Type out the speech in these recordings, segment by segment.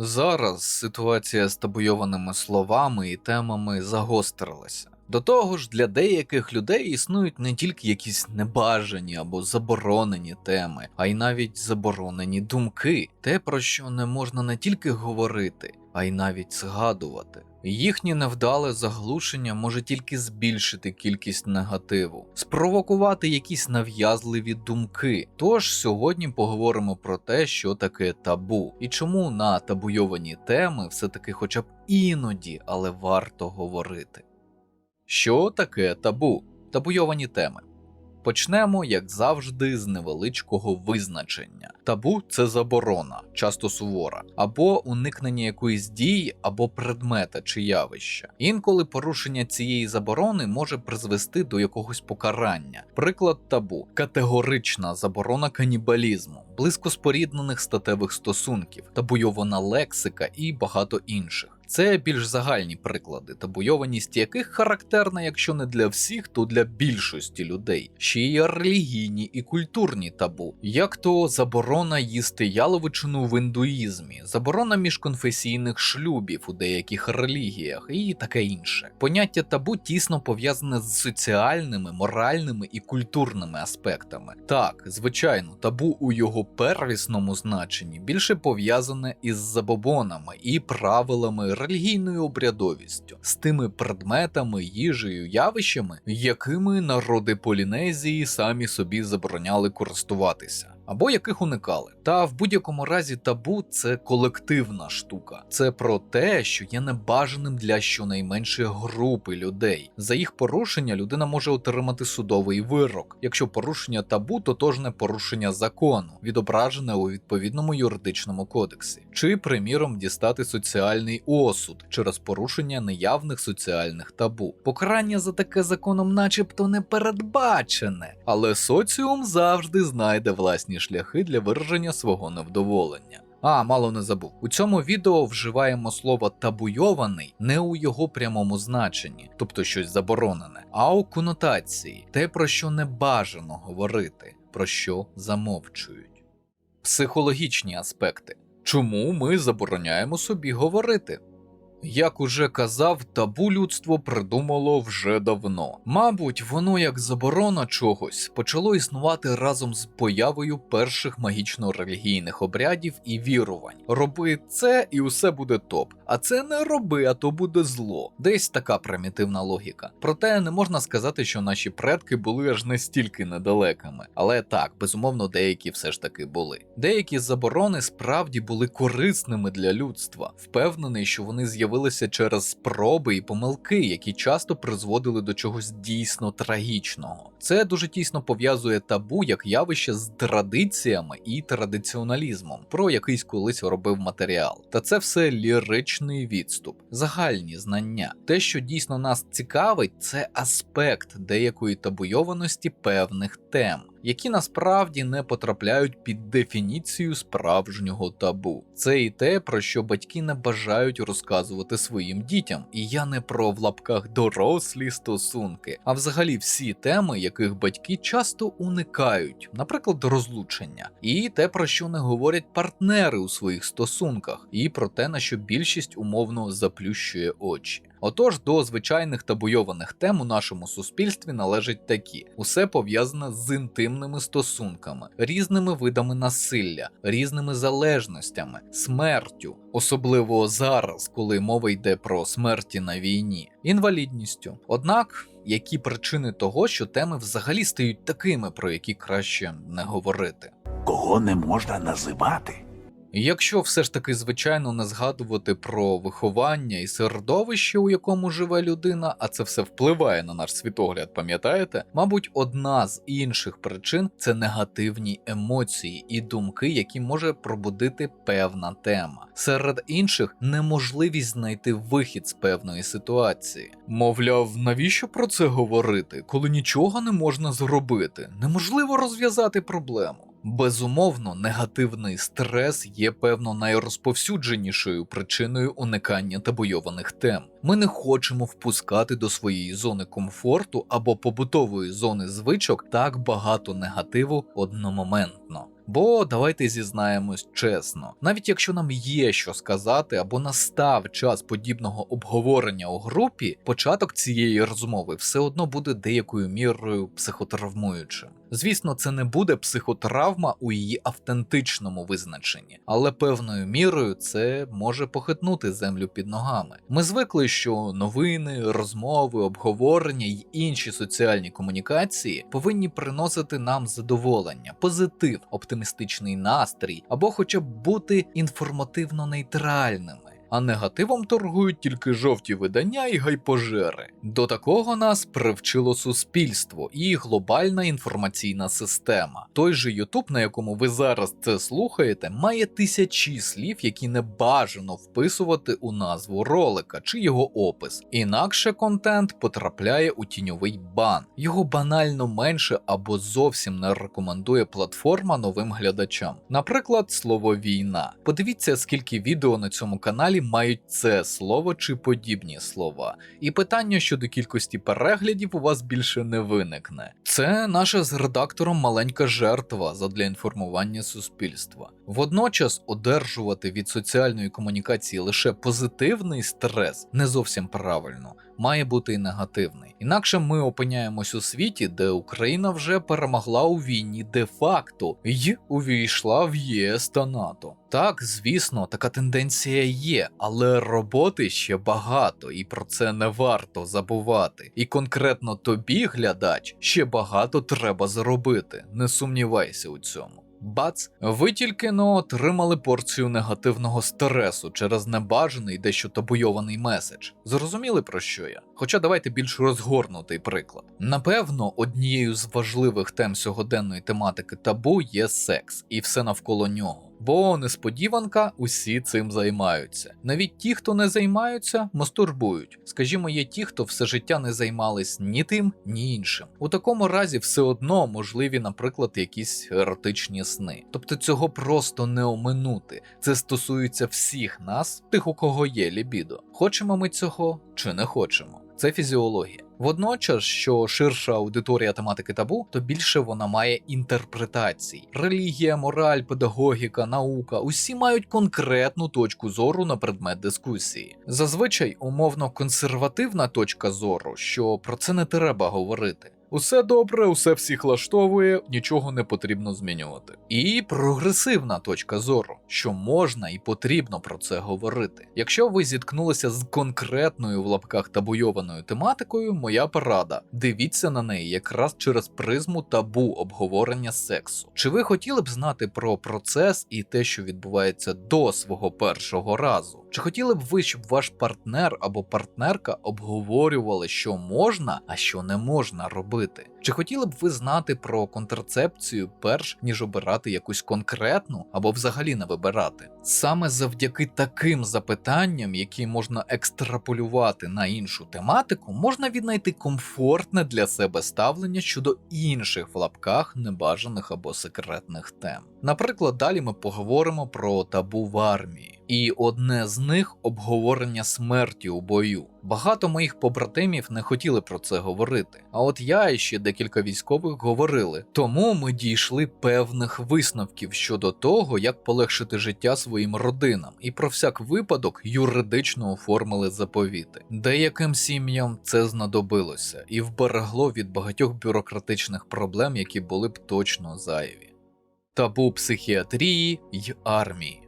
Зараз ситуація з табуйованими словами і темами загострилася. До того ж, для деяких людей існують не тільки якісь небажані або заборонені теми, а й навіть заборонені думки, те, про що не можна не тільки говорити, а й навіть згадувати. Їхнє невдале заглушення може тільки збільшити кількість негативу, спровокувати якісь нав'язливі думки. Тож сьогодні поговоримо про те, що таке табу, і чому на табуйовані теми все-таки хоча б іноді, але варто говорити. Що таке табу? Табуйовані теми. Почнемо, як завжди, з невеличкого визначення. Табу це заборона, часто сувора, або уникнення якоїсь дії або предмета чи явища. Інколи порушення цієї заборони може призвести до якогось покарання. Приклад табу категорична заборона канібалізму, близько споріднених статевих стосунків, табуйована лексика і багато інших. Це більш загальні приклади, табуйованість яких характерна, якщо не для всіх, то для більшості людей. Ще є релігійні і культурні табу, як то заборона їсти яловичину в індуїзмі, заборона міжконфесійних шлюбів у деяких релігіях і таке інше. Поняття табу тісно пов'язане з соціальними, моральними і культурними аспектами. Так, звичайно, табу у його первісному значенні більше пов'язане із забобонами і правилами релігійною обрядовістю, з тими предметами, їжею, явищами, якими народи Полінезії самі собі забороняли користуватися. Або яких уникали. Та в будь-якому разі табу це колективна штука. Це про те, що є небажаним для щонайменшої групи людей. За їх порушення людина може отримати судовий вирок. Якщо порушення табу, тотожне порушення закону, відображене у відповідному юридичному кодексі, чи, приміром, дістати соціальний осуд через порушення неявних соціальних табу. Покарання за таке законом, начебто, не передбачене, але соціум завжди знайде власні шляхи для вираження свого невдоволення. А, мало не забув. У цьому відео вживаємо слово табуйований не у його прямому значенні, тобто щось заборонене, а у конотації, те, про що не бажано говорити, про що замовчують. Психологічні аспекти. Чому ми забороняємо собі говорити? Як уже казав, табу людство придумало вже давно. Мабуть, воно як заборона чогось почало існувати разом з появою перших магічно-релігійних обрядів і вірувань. Роби це і усе буде топ. А це не роби, а то буде зло. Десь така примітивна логіка. Проте не можна сказати, що наші предки були аж настільки недалекими. Але так, безумовно, деякі все ж таки були. Деякі заборони справді були корисними для людства. Впевнений, що вони з'явилися через спроби і помилки, які часто призводили до чогось дійсно трагічного. Це дуже тісно пов'язує табу як явище з традиціями і традиціоналізмом, про якийсь колись робив матеріал. Та це все ліричний відступ, загальні знання. Те, що дійсно нас цікавить, це аспект деякої табуйованості певних тем які насправді не потрапляють під дефініцію справжнього табу. Це і те, про що батьки не бажають розказувати своїм дітям. І я не про в лапках дорослі стосунки, а взагалі всі теми, яких батьки часто уникають, наприклад, розлучення, і те, про що не говорять партнери у своїх стосунках, і про те, на що більшість умовно заплющує очі. Отож, до звичайних табуйованих тем у нашому суспільстві належать такі: усе пов'язане з інтимними стосунками, різними видами насилля, різними залежностями, смертю, особливо зараз, коли мова йде про смерті на війні, інвалідністю. Однак. Які причини того, що теми взагалі стають такими, про які краще не говорити? Кого не можна називати? Якщо все ж таки звичайно не згадувати про виховання і середовище, у якому живе людина, а це все впливає на наш світогляд, пам'ятаєте? Мабуть, одна з інших причин це негативні емоції і думки, які може пробудити певна тема. Серед інших неможливість знайти вихід з певної ситуації. Мовляв, навіщо про це говорити, коли нічого не можна зробити? Неможливо розв'язати проблему. Безумовно, негативний стрес є певно найрозповсюдженішою причиною уникання табуйованих тем. Ми не хочемо впускати до своєї зони комфорту або побутової зони звичок так багато негативу одномоментно. Бо давайте зізнаємось чесно, навіть якщо нам є що сказати або настав час подібного обговорення у групі, початок цієї розмови все одно буде деякою мірою психотравмуючим. Звісно, це не буде психотравма у її автентичному визначенні, але певною мірою це може похитнути землю під ногами. Ми звикли, що новини, розмови, обговорення й інші соціальні комунікації повинні приносити нам задоволення, позитив, оптимістичний настрій або хоча б бути інформативно нейтральними. А негативом торгують тільки жовті видання і гайпожери. До такого нас привчило суспільство і глобальна інформаційна система. Той же YouTube, на якому ви зараз це слухаєте, має тисячі слів, які не бажано вписувати у назву ролика чи його опис. Інакше контент потрапляє у тіньовий бан. Його банально менше або зовсім не рекомендує платформа новим глядачам. Наприклад, слово війна. Подивіться, скільки відео на цьому каналі мають це слово чи подібні слова. І питання щодо кількості переглядів у вас більше не виникне. Це наша з редактором маленька жертва задля інформування суспільства. Водночас одержувати від соціальної комунікації лише позитивний стрес не зовсім правильно. Має бути і негативний. Інакше ми опиняємось у світі, де Україна вже перемогла у війні де-факто й увійшла в ЄС та НАТО. Так, звісно, така тенденція є, але роботи ще багато, і про це не варто забувати. І конкретно тобі, глядач, ще багато треба зробити. Не сумнівайся у цьому. Бац, ви тільки но отримали порцію негативного стресу через небажаний дещо табуйований меседж. Зрозуміли про що я? Хоча давайте більш розгорнутий приклад. Напевно, однією з важливих тем сьогоденної тематики табу є секс і все навколо нього. Бо несподіванка, усі цим займаються. Навіть ті, хто не займаються, мастурбують. Скажімо, є ті, хто все життя не займались ні тим, ні іншим. У такому разі все одно можливі, наприклад, якісь еротичні сни. Тобто цього просто не оминути. Це стосується всіх нас, тих, у кого є лібідо. Хочемо ми цього чи не хочемо. Це фізіологія. Водночас, що ширша аудиторія тематики табу, то більше вона має інтерпретацій. Релігія, мораль, педагогіка, наука усі мають конкретну точку зору на предмет дискусії. Зазвичай умовно консервативна точка зору, що про це не треба говорити. Усе добре, усе всіх влаштовує, нічого не потрібно змінювати. І прогресивна точка зору, що можна і потрібно про це говорити. Якщо ви зіткнулися з конкретною в лапках табуйованою тематикою, моя порада. Дивіться на неї якраз через призму табу обговорення сексу. Чи ви хотіли б знати про процес і те, що відбувається до свого першого разу? Чи хотіли б ви, щоб ваш партнер або партнерка обговорювали, що можна, а що не можна робити? Чи хотіли б ви знати про контрацепцію перш ніж обирати якусь конкретну або взагалі не вибирати? Саме завдяки таким запитанням, які можна екстраполювати на іншу тематику, можна віднайти комфортне для себе ставлення щодо інших в лапках небажаних або секретних тем. Наприклад, далі ми поговоримо про табу в армії. І одне з них обговорення смерті у бою. Багато моїх побратимів не хотіли про це говорити. А от я і ще декілька військових говорили. Тому ми дійшли певних висновків щодо того, як полегшити життя своїм родинам, і про всяк випадок юридично оформили заповіти. Деяким сім'ям це знадобилося і вберегло від багатьох бюрократичних проблем, які були б точно зайві. Табу психіатрії й армії.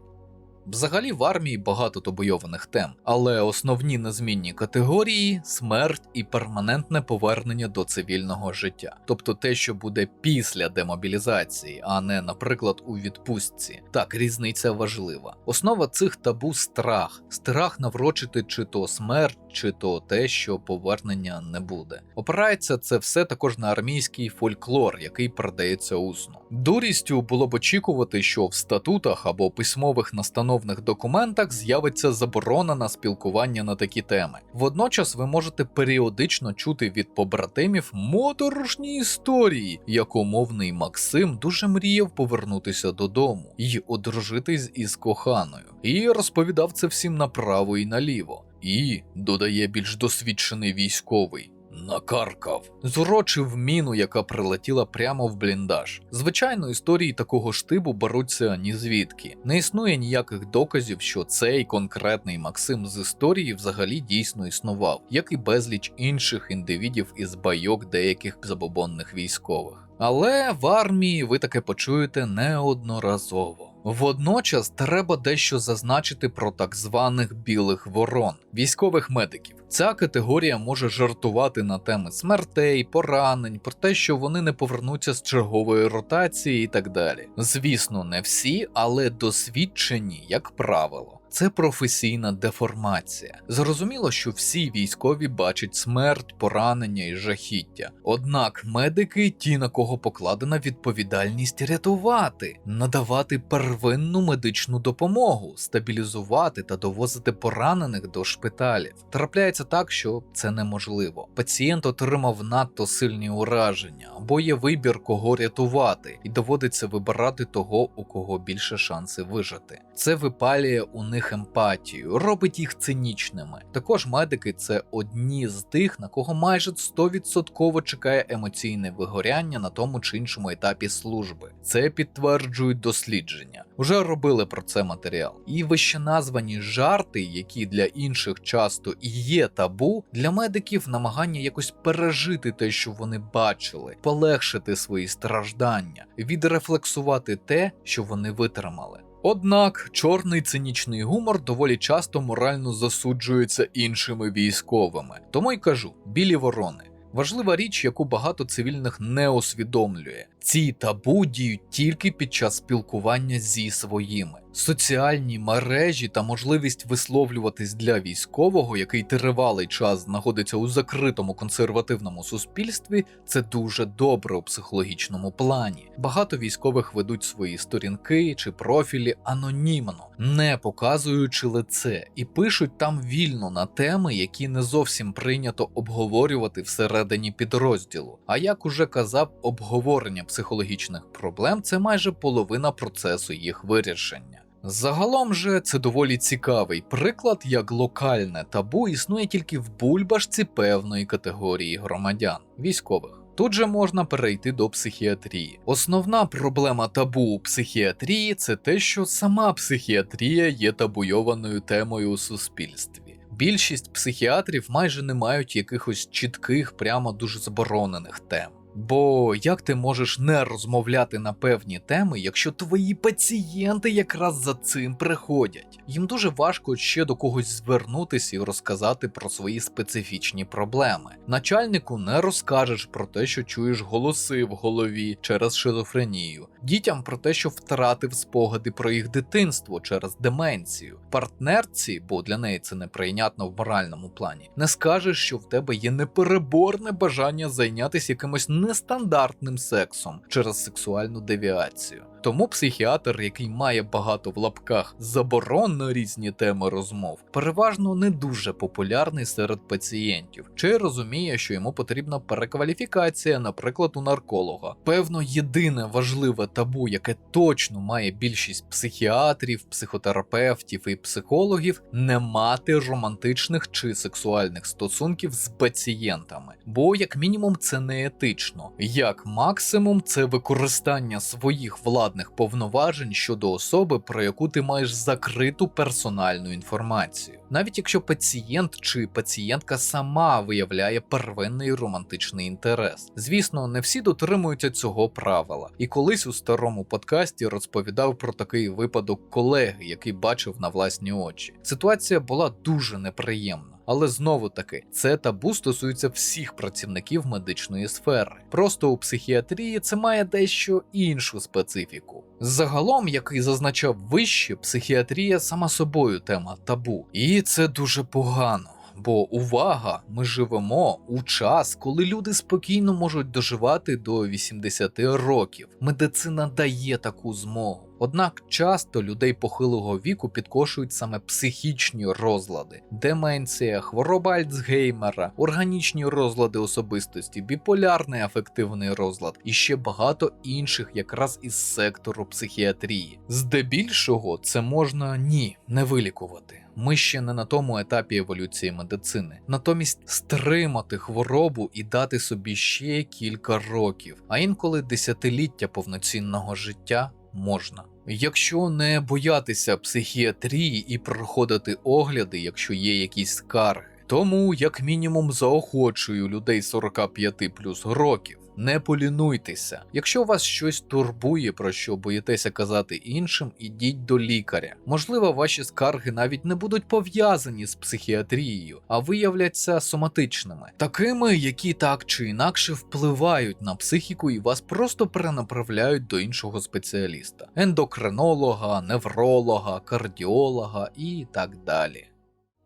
Взагалі в армії багато табуйованих тем, але основні незмінні категорії смерть і перманентне повернення до цивільного життя, тобто те, що буде після демобілізації, а не, наприклад, у відпустці. Так, різниця важлива. Основа цих табу страх, страх наврочити чи то смерть, чи то те, що повернення не буде. Опирається це все також на армійський фольклор, який передається усно. Дурістю було б очікувати, що в статутах або письмових настановних документах з'явиться заборона на спілкування на такі теми. Водночас ви можете періодично чути від побратимів моторошні історії, як умовний Максим дуже мріяв повернутися додому і одружитись із коханою, і розповідав це всім направо і наліво. І додає більш досвідчений військовий. Накаркав. Зурочив міну, яка прилетіла прямо в бліндаж. Звичайно, історії такого штибу беруться ні звідки. Не існує ніяких доказів, що цей конкретний Максим з історії взагалі дійсно існував, як і безліч інших індивідів із байок деяких забобонних військових. Але в армії ви таке почуєте неодноразово. Водночас треба дещо зазначити про так званих білих ворон, військових медиків. Ця категорія може жартувати на теми смертей, поранень, про те, що вони не повернуться з чергової ротації і так далі. Звісно, не всі, але досвідчені, як правило. Це професійна деформація. Зрозуміло, що всі військові бачать смерть, поранення і жахіття. Однак медики ті, на кого покладена відповідальність рятувати, надавати первинну медичну допомогу, стабілізувати та довозити поранених до шпиталів. Трапляється так, що це неможливо. Пацієнт отримав надто сильні ураження, або є вибір, кого рятувати, і доводиться вибирати того, у кого більше шанси вижити. Це випалює у них емпатію, робить їх цинічними. Також медики це одні з тих, на кого майже 100% чекає емоційне вигоряння на тому чи іншому етапі служби. Це підтверджують дослідження. Уже робили про це матеріал. І вищеназвані жарти, які для інших часто і є табу, для медиків намагання якось пережити те, що вони бачили, полегшити свої страждання, відрефлексувати те, що вони витримали. Однак чорний цинічний гумор доволі часто морально засуджується іншими військовими. Тому й кажу: білі ворони. Важлива річ, яку багато цивільних не усвідомлює. Ці табу діють тільки під час спілкування зі своїми. Соціальні мережі та можливість висловлюватись для військового, який тривалий час знаходиться у закритому консервативному суспільстві, це дуже добре у психологічному плані. Багато військових ведуть свої сторінки чи профілі анонімно, не показуючи лице, і пишуть там вільно на теми, які не зовсім прийнято обговорювати всередині підрозділу. А як уже казав, обговорення психологічних проблем це майже половина процесу їх вирішення. Загалом же це доволі цікавий приклад, як локальне табу існує тільки в бульбашці певної категорії громадян військових. Тут же можна перейти до психіатрії. Основна проблема табу у психіатрії це те, що сама психіатрія є табуйованою темою у суспільстві. Більшість психіатрів майже не мають якихось чітких, прямо дуже заборонених тем. Бо як ти можеш не розмовляти на певні теми, якщо твої пацієнти якраз за цим приходять? Їм дуже важко ще до когось звернутися і розказати про свої специфічні проблеми. Начальнику не розкажеш про те, що чуєш голоси в голові через шизофренію, дітям про те, що втратив спогади про їх дитинство через деменцію, партнерці, бо для неї це неприйнятно в моральному плані, не скажеш, що в тебе є непереборне бажання зайнятися якимось нестандартним сексом через сексуальну девіацію. Тому психіатр, який має багато в лапках заборон на різні теми розмов, переважно не дуже популярний серед пацієнтів, чи розуміє, що йому потрібна перекваліфікація, наприклад, у нарколога. Певно, єдине важливе табу, яке точно має більшість психіатрів, психотерапевтів і психологів, не мати романтичних чи сексуальних стосунків з пацієнтами, бо як мінімум це не етично, як максимум це використання своїх владних повноважень щодо особи, про яку ти маєш закриту персональну інформацію, навіть якщо пацієнт чи пацієнтка сама виявляє первинний романтичний інтерес. Звісно, не всі дотримуються цього правила, і колись у старому подкасті розповідав про такий випадок колеги, який бачив на власні очі. Ситуація була дуже неприємна. Але знову таки, це табу стосується всіх працівників медичної сфери. Просто у психіатрії це має дещо іншу специфіку. Загалом, як і зазначав вище, психіатрія сама собою тема табу, і це дуже погано. Бо увага, ми живемо у час, коли люди спокійно можуть доживати до 80 років. Медицина дає таку змогу. Однак часто людей похилого віку підкошують саме психічні розлади, деменція, хвороба Альцгеймера, органічні розлади особистості, біполярний афективний розлад і ще багато інших якраз із сектору психіатрії. Здебільшого це можна ні не вилікувати. Ми ще не на тому етапі еволюції медицини. Натомість стримати хворобу і дати собі ще кілька років, а інколи десятиліття повноцінного життя можна. Якщо не боятися психіатрії і проходити огляди, якщо є якісь скарги. Тому, як мінімум, заохочую людей 45 плюс років. Не полінуйтеся. Якщо вас щось турбує, про що боїтеся казати іншим, ідіть до лікаря. Можливо, ваші скарги навіть не будуть пов'язані з психіатрією, а виявляться соматичними, такими, які так чи інакше впливають на психіку і вас просто перенаправляють до іншого спеціаліста: ендокринолога, невролога, кардіолога і так далі.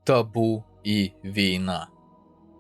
Табу і війна.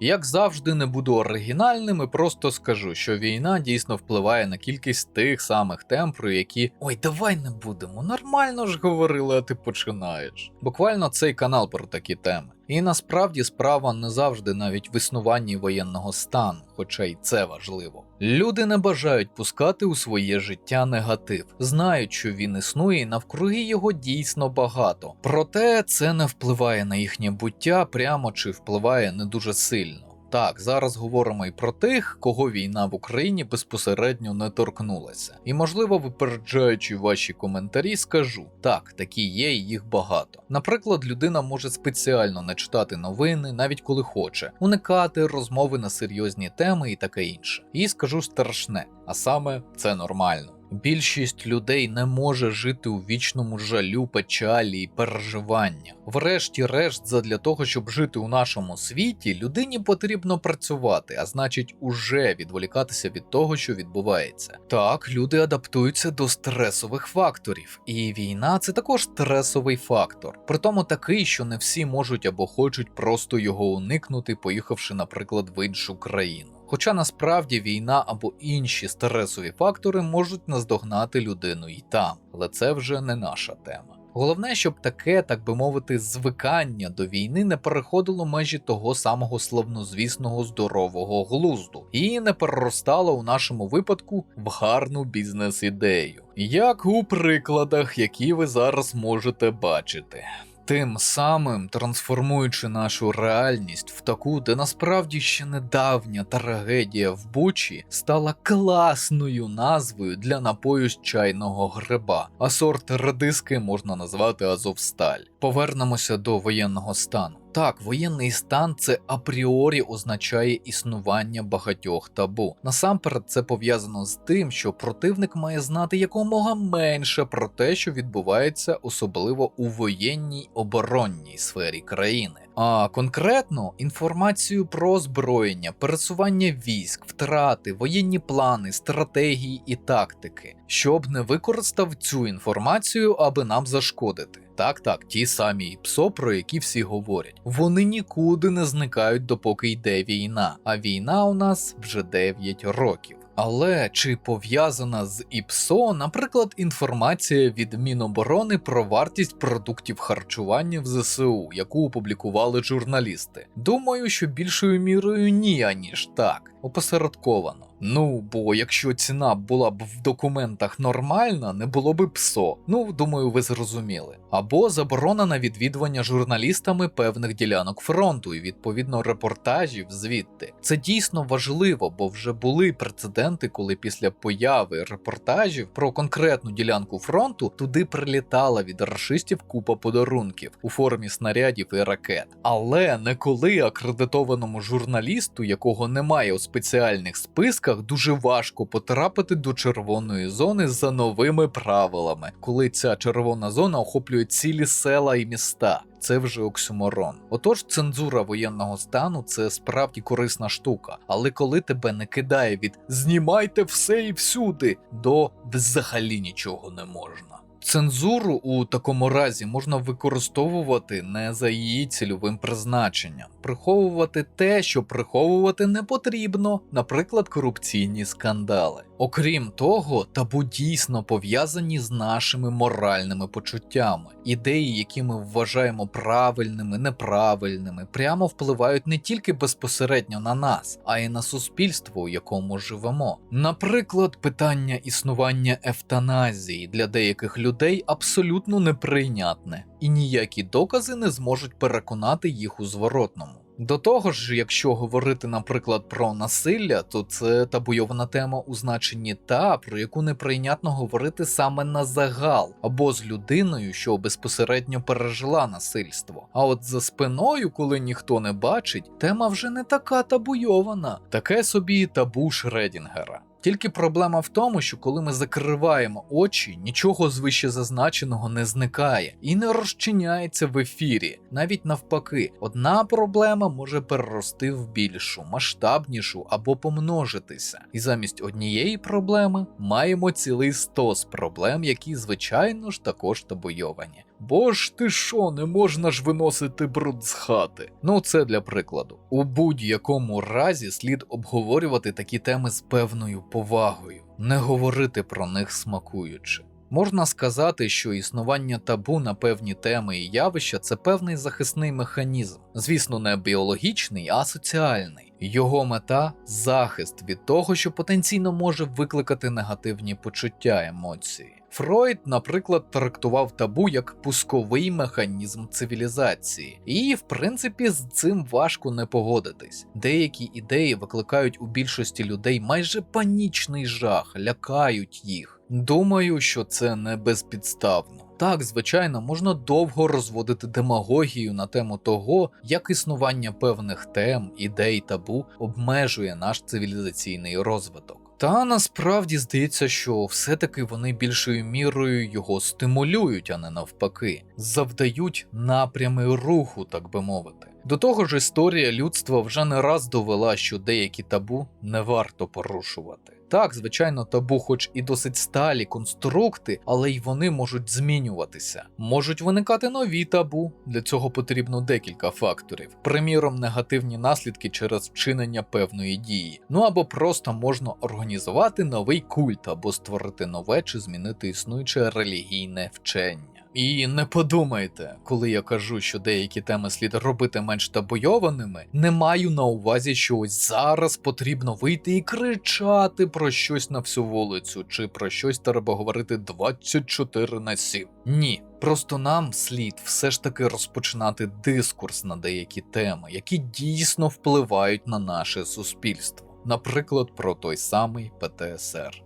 Як завжди, не буду оригінальним і просто скажу, що війна дійсно впливає на кількість тих самих тем, про які ой, давай не будемо, нормально ж говорили, а ти починаєш. Буквально цей канал про такі теми. І насправді справа не завжди навіть в існуванні воєнного стану, хоча й це важливо. Люди не бажають пускати у своє життя негатив, знають, що він існує, і навкруги його дійсно багато. Проте це не впливає на їхнє буття прямо чи впливає не дуже сильно. Так, зараз говоримо і про тих, кого війна в Україні безпосередньо не торкнулася. І можливо, випереджаючи ваші коментарі, скажу: так, такі є, і їх багато. Наприклад, людина може спеціально не читати новини, навіть коли хоче, уникати розмови на серйозні теми і таке інше. І скажу страшне, а саме це нормально. Більшість людей не може жити у вічному жалю, печалі і переживання. Врешті-решт, задля того, щоб жити у нашому світі, людині потрібно працювати, а значить, уже відволікатися від того, що відбувається. Так, люди адаптуються до стресових факторів, і війна це також стресовий фактор. Притому такий, що не всі можуть або хочуть просто його уникнути, поїхавши, наприклад, в іншу країну. Хоча насправді війна або інші стресові фактори можуть наздогнати людину і там, але це вже не наша тема. Головне, щоб таке, так би мовити, звикання до війни не переходило межі того самого славнозвісного здорового глузду і не переростало у нашому випадку в гарну бізнес-ідею, як у прикладах, які ви зараз можете бачити. Тим самим трансформуючи нашу реальність в таку, де насправді ще недавня трагедія в Бучі стала класною назвою для напою з чайного гриба, а сорт редиски можна назвати Азовсталь. Повернемося до воєнного стану. Так, воєнний стан це апріорі означає існування багатьох табу. Насамперед, це пов'язано з тим, що противник має знати якомога менше про те, що відбувається особливо у воєнній оборонній сфері країни. А конкретно інформацію про озброєння, пересування військ, втрати, воєнні плани, стратегії і тактики, щоб не використав цю інформацію, аби нам зашкодити. Так, так, ті самі ПСО, про які всі говорять. Вони нікуди не зникають, допоки йде війна. А війна у нас вже 9 років. Але чи пов'язана з ІПСО, наприклад, інформація від Міноборони про вартість продуктів харчування в ЗСУ, яку опублікували журналісти? Думаю, що більшою мірою ні, аніж так, опосередковано. Ну, бо якщо ціна була б в документах нормальна, не було б ПСО. Ну, думаю, ви зрозуміли. Або заборона на відвідування журналістами певних ділянок фронту і відповідно репортажів звідти. Це дійсно важливо, бо вже були прецеденти, коли після появи репортажів про конкретну ділянку фронту туди прилітала від рашистів купа подарунків у формі снарядів і ракет. Але не коли акредитованому журналісту, якого немає у спеціальних списках, дуже важко потрапити до червоної зони за новими правилами, коли ця червона зона охоплює цілі села і міста. Це вже оксюморон. Отож, цензура воєнного стану це справді корисна штука. Але коли тебе не кидає від знімайте все і всюди до взагалі нічого не можна. Цензуру у такому разі можна використовувати не за її цільовим призначенням, приховувати те, що приховувати не потрібно, наприклад, корупційні скандали. Окрім того, табу дійсно пов'язані з нашими моральними почуттями. Ідеї, які ми вважаємо правильними, неправильними, прямо впливають не тільки безпосередньо на нас, а й на суспільство, у якому живемо. Наприклад, питання існування евтаназії для деяких людей абсолютно неприйнятне, і ніякі докази не зможуть переконати їх у зворотному. До того ж, якщо говорити, наприклад, про насилля, то це табуйована тема у значенні та, про яку неприйнятно говорити саме на загал, або з людиною, що безпосередньо пережила насильство. А от за спиною, коли ніхто не бачить, тема вже не така табуйована. Таке собі табу Шредінгера. Тільки проблема в тому, що коли ми закриваємо очі, нічого з вище зазначеного не зникає і не розчиняється в ефірі. Навіть навпаки, одна проблема може перерости в більшу, масштабнішу або помножитися. І замість однієї проблеми маємо цілий стос проблем, які, звичайно ж, також табуйовані. Бо ж ти що, не можна ж виносити бруд з хати? Ну це для прикладу. У будь-якому разі слід обговорювати такі теми з певною повагою, не говорити про них смакуючи. Можна сказати, що існування табу на певні теми і явища це певний захисний механізм, звісно, не біологічний, а соціальний. Його мета захист від того, що потенційно може викликати негативні почуття емоції. Фройд, наприклад, трактував табу як пусковий механізм цивілізації, і в принципі з цим важко не погодитись. Деякі ідеї викликають у більшості людей майже панічний жах, лякають їх. Думаю, що це не безпідставно. Так, звичайно, можна довго розводити демагогію на тему того, як існування певних тем, ідей табу обмежує наш цивілізаційний розвиток. Та насправді здається, що все-таки вони більшою мірою його стимулюють, а не навпаки, завдають напрями руху, так би мовити. До того ж, історія людства вже не раз довела, що деякі табу не варто порушувати. Так, звичайно, табу, хоч і досить сталі конструкти, але й вони можуть змінюватися. Можуть виникати нові табу. Для цього потрібно декілька факторів. Приміром, негативні наслідки через вчинення певної дії. Ну або просто можна організувати новий культ, або створити нове чи змінити існуюче релігійне вчення. І не подумайте, коли я кажу, що деякі теми слід робити менш табуйованими, не маю на увазі, що ось зараз потрібно вийти і кричати про щось на всю вулицю, чи про щось треба говорити 24 на 7. Ні. Просто нам слід все ж таки розпочинати дискурс на деякі теми, які дійсно впливають на наше суспільство, наприклад, про той самий ПТСР.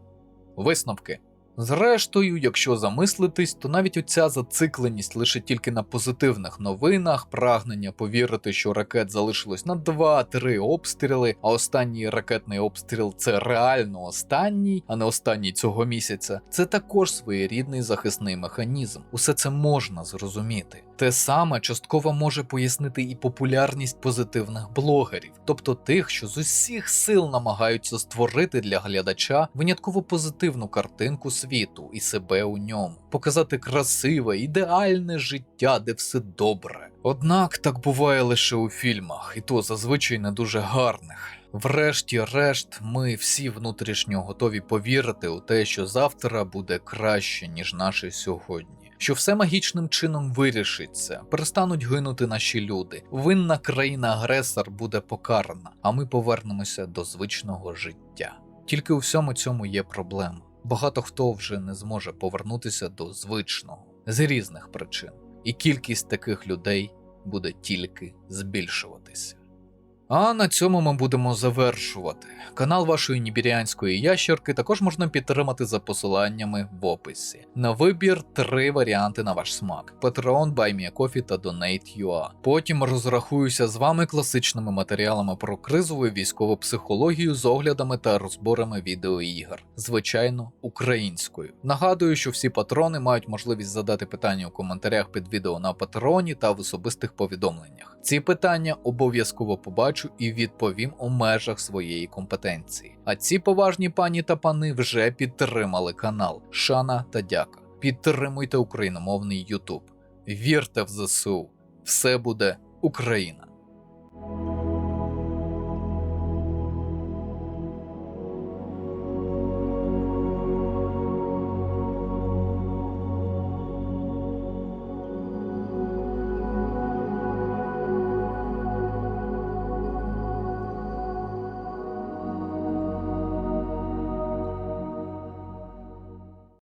Висновки. Зрештою, якщо замислитись, то навіть оця зацикленість лише тільки на позитивних новинах, прагнення повірити, що ракет залишилось на 2-3 обстріли, а останній ракетний обстріл це реально останній, а не останній цього місяця. Це також своєрідний захисний механізм. Усе це можна зрозуміти. Те саме частково може пояснити і популярність позитивних блогерів, тобто тих, що з усіх сил намагаються створити для глядача винятково позитивну картинку світу і себе у ньому, показати красиве, ідеальне життя, де все добре. Однак так буває лише у фільмах, і то зазвичай не дуже гарних. Врешті-решт, ми всі внутрішньо готові повірити у те, що завтра буде краще, ніж наше сьогодні. Що все магічним чином вирішиться, перестануть гинути наші люди. Винна країна-агресор буде покарана, а ми повернемося до звичного життя. Тільки у всьому цьому є проблема. Багато хто вже не зможе повернутися до звичного з різних причин, і кількість таких людей буде тільки збільшуватися. А на цьому ми будемо завершувати. Канал вашої нібіріанської ящерки також можна підтримати за посиланнями в описі. На вибір три варіанти на ваш смак: Patreon, BuyMeACoffee та Donate.ua. Потім розрахуюся з вами класичними матеріалами про кризову і військову психологію з оглядами та розборами відеоігр, звичайно, українською. Нагадую, що всі патрони мають можливість задати питання у коментарях під відео на Патреоні та в особистих повідомленнях. Ці питання обов'язково побачу і відповім у межах своєї компетенції. А ці поважні пані та пани вже підтримали канал. Шана та дяка. Підтримуйте україномовний Ютуб. Вірте в ЗСУ. Все буде Україна!